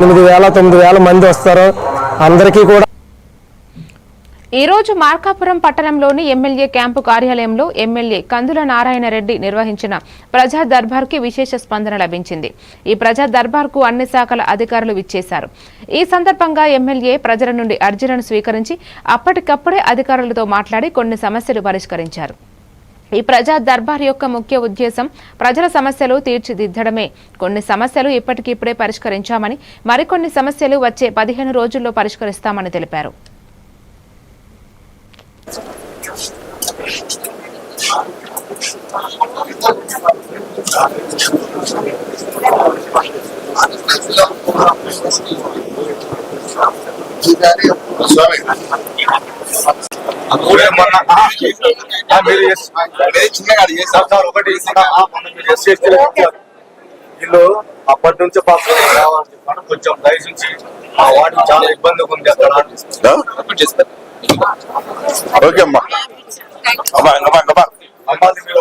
ఎనిమిది వేల తొమ్మిది వేల మంది వస్తారు. అందరికీ కూడా ఈ రోజు మార్కాపురం పట్టణంలోని ఎమ్మెల్యే క్యాంపు కార్యాలయంలో ఎమ్మెల్యే కందుల నారాయణ రెడ్డి నిర్వహించిన ప్రజా దర్బార్కి విశేష స్పందన లభించింది. ఈ ప్రజా దర్బార్కు అన్ని శాఖల అధికారులు విచ్చేశారు. ఈ సందర్భంగా ఎమ్మెల్యే ప్రజల నుండి అర్జీలను స్వీకరించి అప్పటికప్పుడే అధికారులతో మాట్లాడి కొన్ని సమస్యలు పరిష్కరించారు. ఈ ప్రజా దర్బార్ యొక్క ముఖ్య ఉద్దేశం ప్రజల సమస్యలు తీర్చిదిద్దడమే. కొన్ని సమస్యలు ఇప్పటికిప్పుడే పరిష్కరించామని మరికొన్ని సమస్యలు వచ్చే పదిహేను రోజుల్లో పరిష్కరిస్తామని తెలిపారు. అప్పుడే మొన్న మీరు చిన్నగా ఒకటి వీళ్ళు అప్పటి నుంచి పాపం కొంచెం దయచేసి ఆ వాటికి చాలా ఇబ్బందిగా ఉంది అక్కడ. ఓకే అమ్మా. అమ్మా ఇంకమ్మా ఇంకమ్మా అమ్మాది మీరు